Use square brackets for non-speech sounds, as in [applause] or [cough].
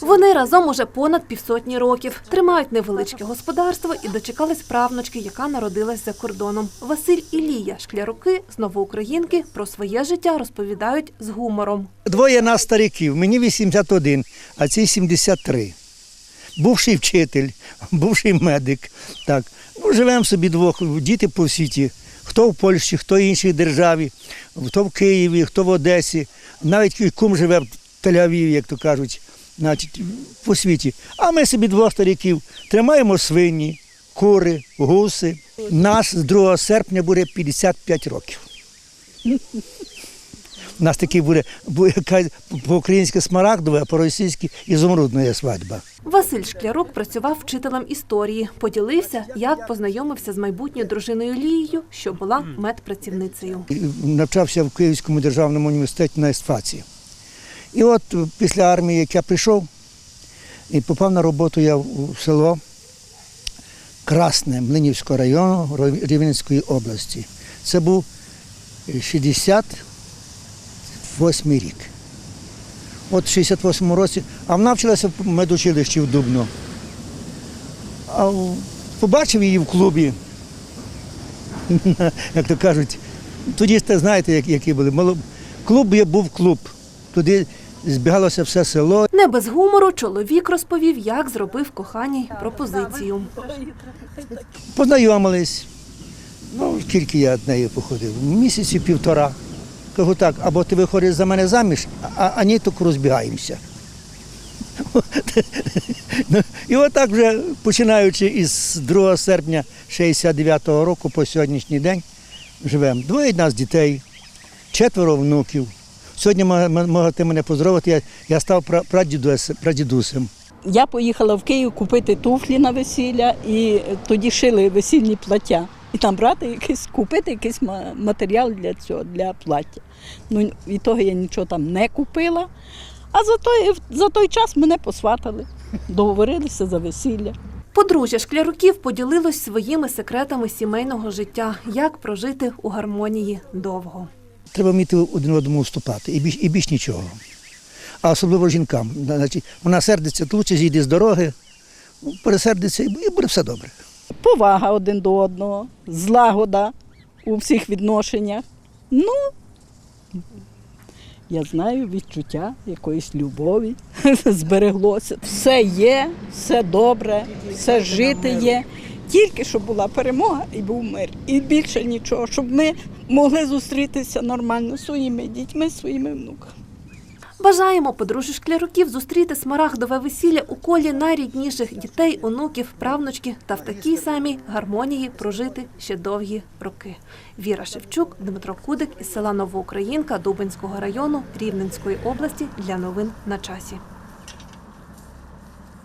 Вони разом уже понад півсотні років. Тримають невеличке господарство і дочекались правнучки, яка народилась за кордоном. Василь і Лія шкляруки з новоукраїнки про своє життя розповідають з гумором. Двоє нас стариків, мені 81, а цій 73. Бувший вчитель, бувший медик. Так. Ну, живемо собі двох, діти по світі. Хто в Польщі, хто в іншій державі, хто в Києві, хто в Одесі. Навіть кум живе в Тель-Авіві, як то кажуть, значить, по світі. А ми собі двох стариків тримаємо свині, кури, гуси. Нас з 2 серпня буде 55 років. У нас такий буде, по-українськи смарагдова, а по-російськи ізумрудна свадьба. Василь Шклярук працював вчителем історії. Поділився, як познайомився з майбутньою дружиною Лією, що була медпрацівницею. Навчався в Київському державному університеті на естфаці. І от після армії, як я прийшов, і попав на роботу я в село Красне Млинівського району Рівненської області. Це був 68 рік. От в 68 році, а вона вчилася в медучилищі в Дубно. А побачив її в клубі, [laughs] як то кажуть, тоді знаєте, які були. Клуб був клуб. Туди збігалося все село. Не без гумору чоловік розповів, як зробив коханій пропозицію. Познайомились. Ну, скільки я від неї походив? Місяці півтора. Кажу так, або ти виходиш за мене заміж, а, а ні, то розбігаємося. [laughs] Ну, І отак вже починаючи із 2 серпня 69-го року по сьогоднішній день живемо. Двоє нас дітей, четверо внуків. Сьогодні мо- мо- можете мене поздоровити, я, я став прадідусем. Я поїхала в Київ купити туфлі на весілля, і тоді шили весільні плаття. І там брати якийсь, купити якийсь ма- матеріал для цього, для плаття. Ну, від того я нічого там не купила. А за той, за той час мене посватали, договорилися за весілля. Подружжя шкляруків поділилось своїми секретами сімейного життя, як прожити у гармонії довго. Треба вміти один одному уступати і більш, і більш нічого. А особливо жінкам. Значить, вона сердиться, лучше зійде з дороги, пересердиться і буде все добре. Повага один до одного, злагода у всіх відношеннях. Ну, я знаю відчуття якоїсь любові [laughs] збереглося. Все є, все добре, все жити є. Тільки щоб була перемога і був мир. І більше нічого, щоб ми могли зустрітися нормально своїми дітьми, своїми внуками. Бажаємо подружжю шкляруків зустріти смарагдове весілля у колі найрідніших дітей, онуків, правнучки та в такій самій гармонії прожити ще довгі роки. Віра Шевчук, Дмитро Кудик із села Новоукраїнка Дубинського району Рівненської області для новин на часі.